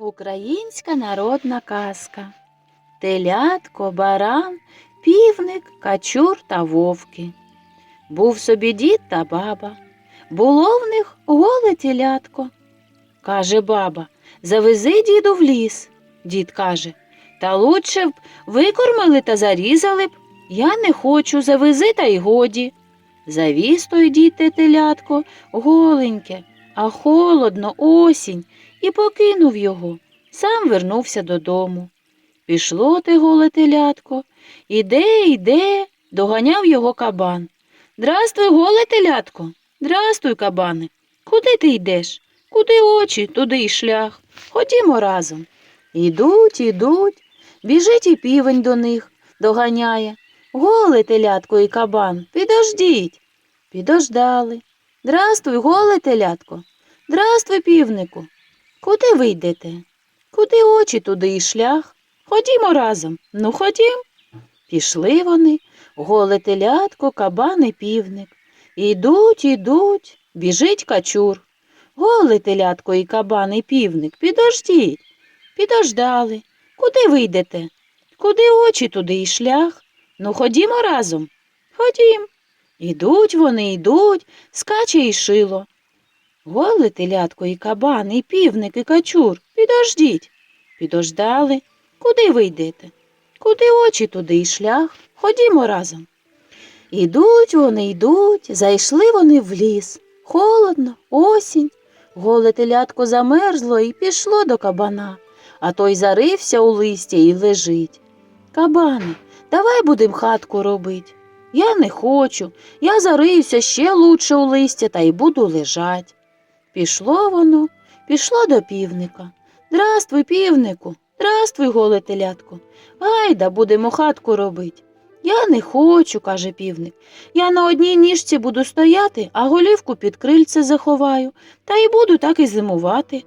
Українська народна казка. Телятко, баран, півник, качур та вовки. Був собі дід та баба. Було в них голе телятко. Каже баба, завези діду в ліс. Дід каже, та лучше б викормили та зарізали б. Я не хочу, завези та й годі. Завіз той дід те телятко голеньке, а холодно, осінь, і покинув його. Сам вернувся додому. Пішло те голе телятко, іде, іде, доганяв його кабан. Здрастуй, голе телятко. Здрастуй, кабане. Куди ти йдеш? Куди очі, туди й шлях. Ходімо разом. Ідуть, ідуть, біжить і півень до них, доганяє. Голе телятко і кабан, підождіть. Підождали. Здрастуй, голе телятко. Здрастуй, півнику. Куди ви йдете? Куди очі, туди і шлях. Ходімо разом. Ну, ходім. Пішли вони, голе телятко, кабан і півник. Ідуть, ідуть, біжить качур. Голе телятко і кабан і півник, підождіть. Підождали. Куди ви йдете? Куди очі, туди і шлях. Ну, ходімо разом. Ходім. Ідуть вони, йдуть, скаче і шило. Голе телятко і кабан, і півник, і качур. Підождіть. Підождали. Куди ви йдете? Куди очі, туди й шлях. Ходімо разом. Ідуть вони, йдуть, зайшли вони в ліс. Холодно, осінь. Голе телятко замерзло і пішло до кабана, а той зарився у листі і лежить. Кабане, давай будем хатку робить. Я не хочу, я зариюся ще лучше у листя та й буду лежать. Пішло воно, пішло до півника. Здравствуй, півнику, здравствуй, голе телятко. Гайда, будемо хатку робить. Я не хочу, каже півник. Я на одній ніжці буду стояти, а голівку під крильце заховаю, та й буду так і зимувати.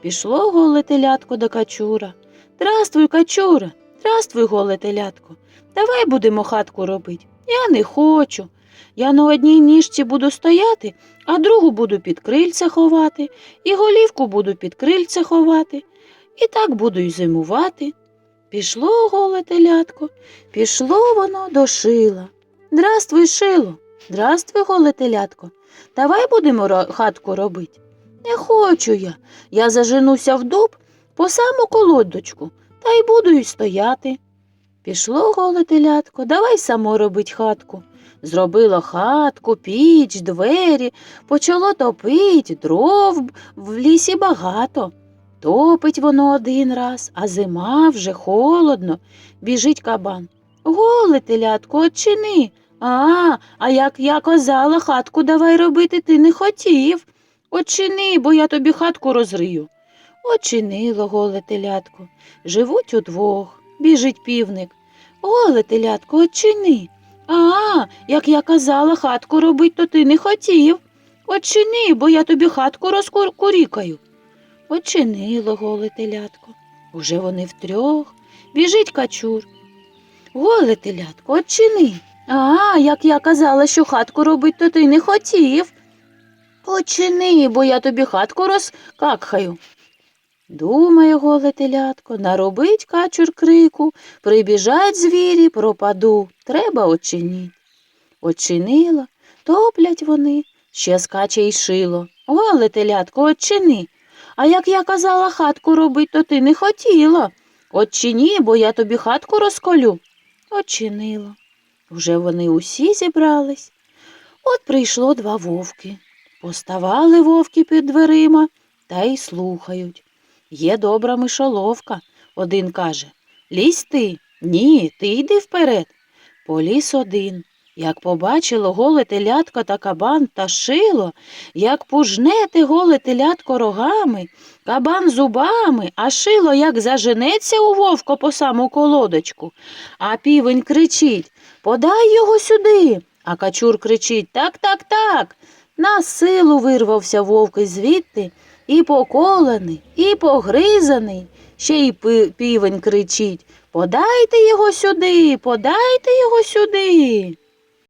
Пішло голе телятко до качура. Здравствуй, качура, здравствуй, голе телятко. Давай будемо хатку робить. Я не хочу. Я на одній ніжці буду стояти, а другу буду під крильце ховати, і голівку буду під крильце ховати, і так буду й зимувати. Пішло голе телятко, пішло воно до шила. Здравствуй, шило, здравствуй, голе телятко. Давай будемо хатку робить. Не хочу я. Я заженуся в дуб по саму колодочку, та й буду й стояти. Пішло голе телятко, давай само робить хатку. Зробило хатку, піч, двері, почало топить, дров в лісі багато. Топить воно один раз, а зима вже холодно. Біжить кабан. Голе телятко, очини. А, а як я казала, хатку давай робити ти не хотів. Очини, бо я тобі хатку розрию. Очинило голе телятко. Живуть удвох, біжить півник. Голе телятко, очини. А, як я казала, хатку робить, то ти не хотів. Очини, бо я тобі хатку розкурікаю. Очинило голе телятко. Уже вони втрьох. Біжить качур. Голе телятко, очини. А, як я казала, що хатку робить, то ти не хотів. Очини, бо я тобі хатку розкакхаю. Думає голе телятко, наробить качур крику, прибіжать звірі, пропаду, треба очиніть. Очинила, топлять вони, ще скаче й шило. Голе телятко, очини. А як я казала хатку робить, то ти не хотіла. Очині, бо я тобі хатку розколю. Очинила. Вже вони усі зібрались. От прийшло два вовки. Поставали вовки під дверима та й слухають. Є добра мишоловка. Один каже Лізь ти. Ні, ти йди вперед. Поліз один. Як побачило голе телятко та кабан та шило, як пужне те голе телятко рогами, кабан зубами, а шило як заженеться у вовка по саму колодочку. А півень кричить Подай його сюди. А качур кричить Так, так, так. На силу вирвався вовк звідти, і поколений, і погризаний. Ще й півень кричить Подайте його сюди, подайте його сюди.